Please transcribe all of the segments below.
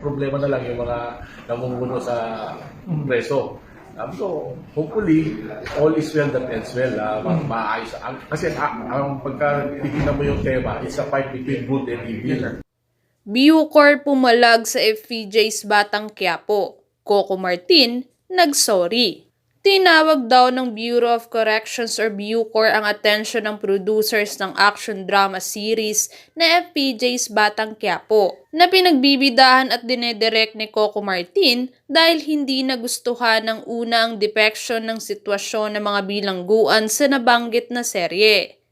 Problema na lang yung mga namumuno sa preso. Um, so, hopefully, all is well that ends well. Uh, ma- maayos. Ang- kasi ah, ang pagka titignan mo yung tema, it's a fight between good and evil. Bucor pumalag sa FPJ's Batang Quiapo. Coco Martin, nagsorry. Tinawag daw ng Bureau of Corrections or Bucor ang atensyon ng producers ng action drama series na FPJ's Batang Quiapo na pinagbibidahan at dinedirect ni Coco Martin dahil hindi nagustuhan ng unang depiction ng sitwasyon ng mga bilangguan sa nabanggit na serye.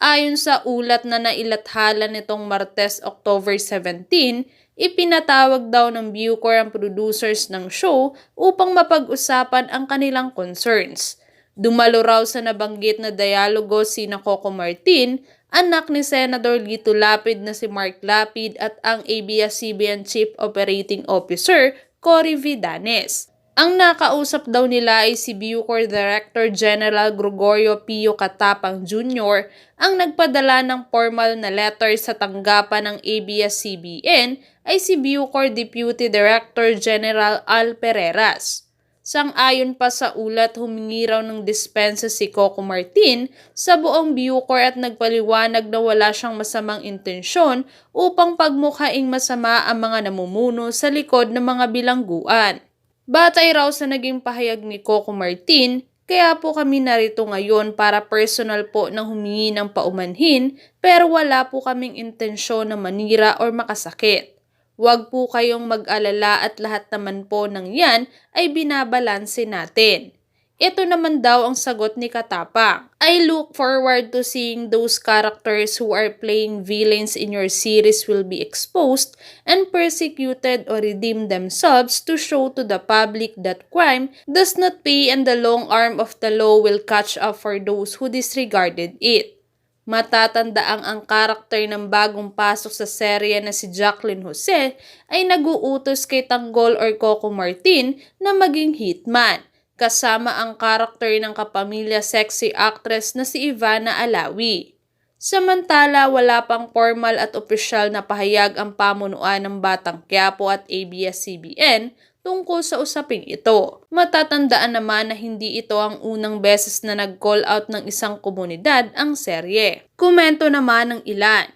Ayon sa ulat na nailathala nitong Martes, October 17, ipinatawag daw ng Bucor ang producers ng show upang mapag-usapan ang kanilang concerns. Dumalo raw sa nabanggit na dialogo sina Coco Martin, anak ni Senador Lito Lapid na si Mark Lapid at ang ABS-CBN Chief Operating Officer, Cory Vidanes. Ang nakausap daw nila ay si Bucor Director General Gregorio Pio Katapang Jr. ang nagpadala ng formal na letter sa tanggapan ng ABS-CBN ay si Bucor Deputy Director General Al Pereras. Sang-ayon pa sa ulat, humingi raw ng dispensa si Coco Martin sa buong Bucor at nagpaliwanag na wala siyang masamang intensyon upang pagmukhaing masama ang mga namumuno sa likod ng mga bilangguan. Batay raw sa naging pahayag ni Coco Martin, kaya po kami narito ngayon para personal po ng humingi ng paumanhin pero wala po kaming intensyon na manira or makasakit. Huwag po kayong mag-alala at lahat naman po ng yan ay binabalanse natin. Ito naman daw ang sagot ni Katapa. I look forward to seeing those characters who are playing villains in your series will be exposed and persecuted or redeem themselves to show to the public that crime does not pay and the long arm of the law will catch up for those who disregarded it. Matatandaang ang karakter ng bagong pasok sa serye na si Jacqueline Jose ay naguutos kay Tanggol or Coco Martin na maging hitman kasama ang karakter ng kapamilya sexy actress na si Ivana Alawi. Samantala, wala pang formal at opisyal na pahayag ang pamunuan ng Batang Quiapo at ABS-CBN tungkol sa usaping ito. Matatandaan naman na hindi ito ang unang beses na nag-call out ng isang komunidad ang serye. Komento naman ng ilan.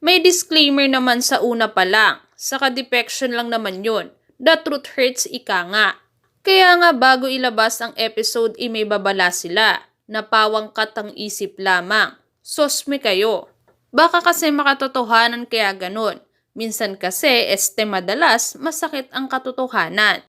May disclaimer naman sa una pa lang. Sa depiction lang naman yun. The truth hurts ika nga. Kaya nga bago ilabas ang episode ay may babala sila. Napawang katang isip lamang. Sosme kayo. Baka kasi makatotohanan kaya ganun. Minsan kasi este madalas masakit ang katotohanan.